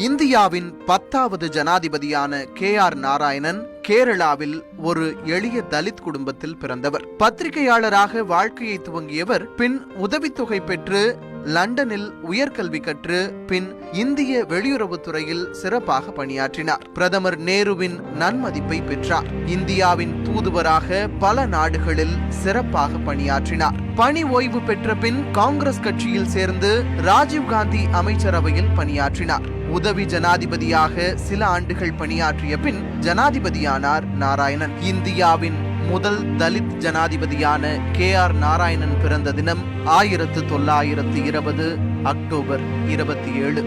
இந்தியாவின் பத்தாவது ஜனாதிபதியான K R Narayanan கேரளாவில் ஒரு எளிய தலித் குடும்பத்தில் பிறந்தவர். பத்திரிகையாளராக வாழ்க்கையை துவங்கியவர் பின் உதவித்தொகை பெற்று லண்டனில் உயர்கல்வி கற்று பின் இந்திய வெளியுறவுத்துறையில் சிறப்பாக பணியாற்றினார். பிரதமர் நேருவின் நன்மதிப்பை பெற்றார். இந்தியாவின் தூதுவராக பல நாடுகளில் சிறப்பாக பணியாற்றினார். பணி ஓய்வு பெற்ற பின் காங்கிரஸ் கட்சியில் சேர்ந்து ராஜீவ்காந்தி அமைச்சரவையில் பணியாற்றினார். உதவி ஜனாதிபதியாக சில ஆண்டுகள் பணியாற்றிய பின் ஜனாதிபதியானார் நாராயணன். இந்தியாவின் முதல் தலித் ஜனாதிபதியான கே ஆர் நாராயணன் பிறந்த தினம் ஆயிரத்து தொள்ளாயிரத்து இருபது அக்டோபர் இருபத்தி ஏழு.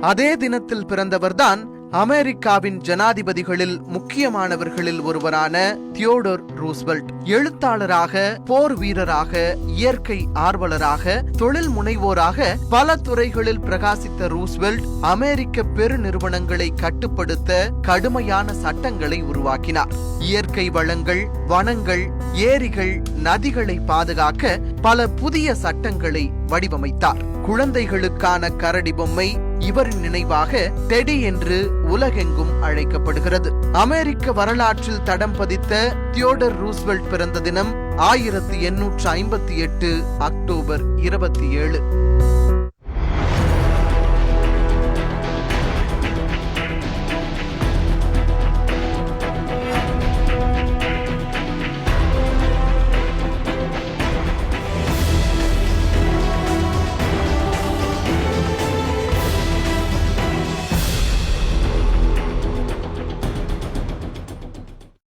அதே தினத்தில் பிறந்தவர்தான் அமெரிக்காவின் ஜனாதிபதிகளில் முக்கியமானவர்களில் ஒருவரான தியோடோர் ரூஸ்வெல்ட் எழுத்தாளராக போர் வீரராக இயற்கை ஆர்வலராக தொழில் முனைவோராக பல துறைகளில் பிரகாசித்த ரூஸ்வெல்ட் அமெரிக்க பெருநிறுவனங்களை கட்டுப்படுத்த கடுமையான சட்டங்களை உருவாக்கினார். இயற்கை வளங்கள் வனங்கள் ஏரிகள் நதிகளை பாதுகாக்க பல புதிய சட்டங்களை வடிவமைத்தார். குழந்தைகளுக்கான கரடி பொம்மை இவரின் நினைவாக டெடி என்று உலகெங்கும் அழைக்கப்படுகிறது. அமெரிக்க வரலாற்றில் தடம் பதித்த தியோடர் ரூஸ்வெல்ட் பிறந்த தினம் ஆயிரத்தி எண்ணூற்று ஐம்பத்தி எட்டு அக்டோபர் இருபத்தி ஏழு.